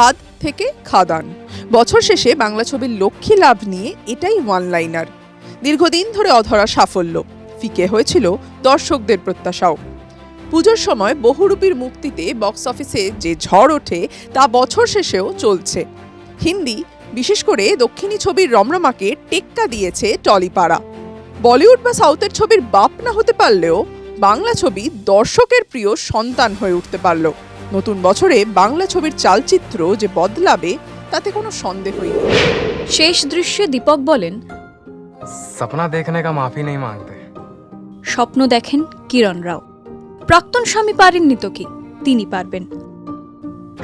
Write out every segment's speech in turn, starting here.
খাদ থেকে খাদান। বছর শেষে বাংলা ছবির লক্ষ্মী লাভ নিয়ে এটাই ওয়ান লাইনার দীর্ঘদিন ধরে অধরা সাফল্য, ফিকে হয়েছিল দর্শকদের প্রত্যাশাও। পুজোর সময় বহুরূপীর মুক্তিতে বক্স অফিসে যে ঝড় ওঠে, তা বছর শেষেও চলছে। হিন্দি, বিশেষ করে দক্ষিণী ছবির রমরমাকে টেক্কা দিয়েছে টলিপাড়া। বলিউড বা সাউথের ছবির বাপ না হতে পারলেও বাংলা ছবি দর্শকের প্রিয় সন্তান হয়ে উঠতে পারল। নতুন বছরে বাংলা ছবির চালচিত্র যে বদলাবে তাতে কোনো সন্দেহই নেই। শেষ দৃশ্যে দীপক বলেন সপনা দেখনে কা মাফি নেই মাংতে। স্বপ্ন দেখেন কিরণ রাও। প্রাক্তন স্বামী পারেননি তো কি? তিনি পারবেন।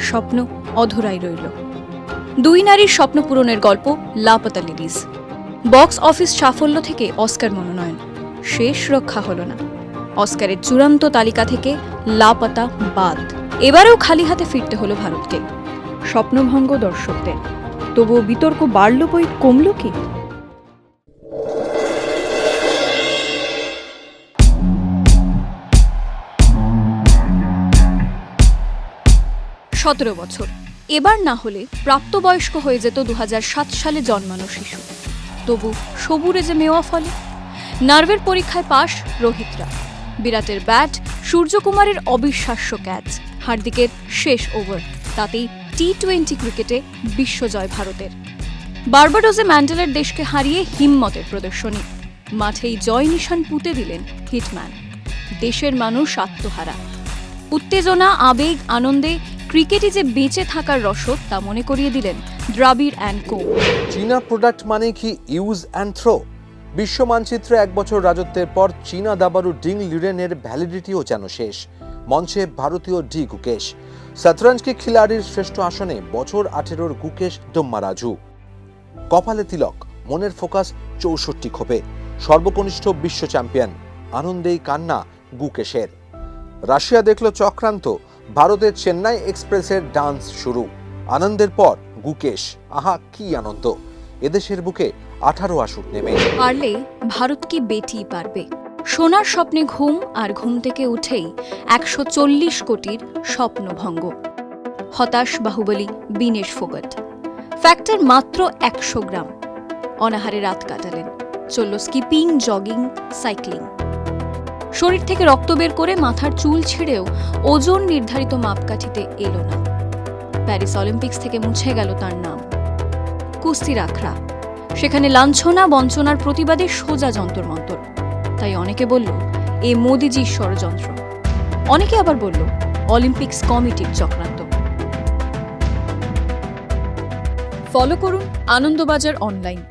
স্বপ্ন অধরাই রইল। দুই নারীর স্বপ্ন পূরণের গল্প লাপাতা লেডিস বক্স অফিস সাফল্য থেকে অস্কার মনোনয়ন। শেষ রক্ষা হল না। অস্কারের চূড়ান্ত তালিকা থেকে লাপাতা বাদ। এবারেও খালি হাতে ফিরতে হলো ভারতকে। স্বপ্নভঙ্গ দর্শকদের। তবুও বিতর্ক বাড়ল বই কমল কি? সতেরো বছর। এবার না হলে প্রাপ্তবয়স্ক হয়ে যেত দু হাজার সাত সালে জন্মানো শিশু। তবু সবুরে যে মেওয়া ফলে। নার্ভের পরীক্ষায় পাশ রোহিতরা। বিরাটের ব্যাট সূর্যকুমারের অবিশ্বাস্য ক্যাচ। হার্দিকের শেষ ওভার, তাতেই টি টোয়েন্টি ক্রিকেটে বিশ্বজয় ভারতের। বার্বাডোজে ম্যান্ডেলের দেশকে হারিয়ে হিম্মতের প্রদর্শনী, মাঠেই জয় নিশান পুঁতে দিলেন হিটম্যান। দেশের মানুষ আত্মহারা। উত্তেজনা, আবেগ, আনন্দে ক্রিকেটে যে বেঁচে থাকার রসদ, তা মনে করিয়ে দিলেন দ্রাবিড় অ্যান্ড কো। চীনা প্রোডাক্ট মানে কি ইউজ অ্যান্ড থ্রো? বিশ্ব মানচিত্রে এক বছর রাজত্বের পর চীনা দাবারু ডিং লিরেনের ভ্যালিডিটিও যেন শেষ। মঞ্চে ভারতীয় ডি গুকেশ। শতরঞ্জ খিলাড়ির শ্রেষ্ঠ আসনে বছর আঠেরোর গুকেশ ডোম্মারাজু কপালে তিলক, মনের ফোকাস চৌষট্টি খোপে সর্বকনিষ্ঠ বিশ্ব চ্যাম্পিয়ন, আনন্দেই কান্না গুকেশের। রাশিয়া দেখল চক্রান্ত, ভারতের চেন্নাই এক্সপ্রেসের ডান্স শুরু। আনন্দের পর গুকেশ, আহা, কি আনন্দ। এদেশের বুকে আঠারো আসুক নেমে। পারলে ভারত কি বেটি পারবে? সোনার স্বপ্নে ঘুম আর ঘুম থেকে উঠেই একশো চল্লিশ কোটির স্বপ্নভঙ্গ। হতাশ বাহুবলী বিনেশ ফোগট। ফ্যাক্টর মাত্র একশো গ্রাম। অনাহারে রাত কাটালেন। চলল স্কিপিং, জগিং, সাইক্লিং। শরীর থেকে রক্ত বের করে মাথার চুল ছিঁড়েও ওজন নির্ধারিত মাপকাঠিতে এলো না। প্যারিস অলিম্পিক্স থেকে মুছে গেল তার নাম। কুস্তির আখড়া। সেখানে লাঞ্ছনা, বঞ্চনার প্রতিবাদে সোজা যন্তর মন্তর তাই অনেকে বলল, এ মোদিজির ষড়যন্ত্র। অনেকে আবার বলল, অলিম্পিক্স কমিটির চক্রান্ত। ফলো করুন আনন্দবাজার অনলাইন।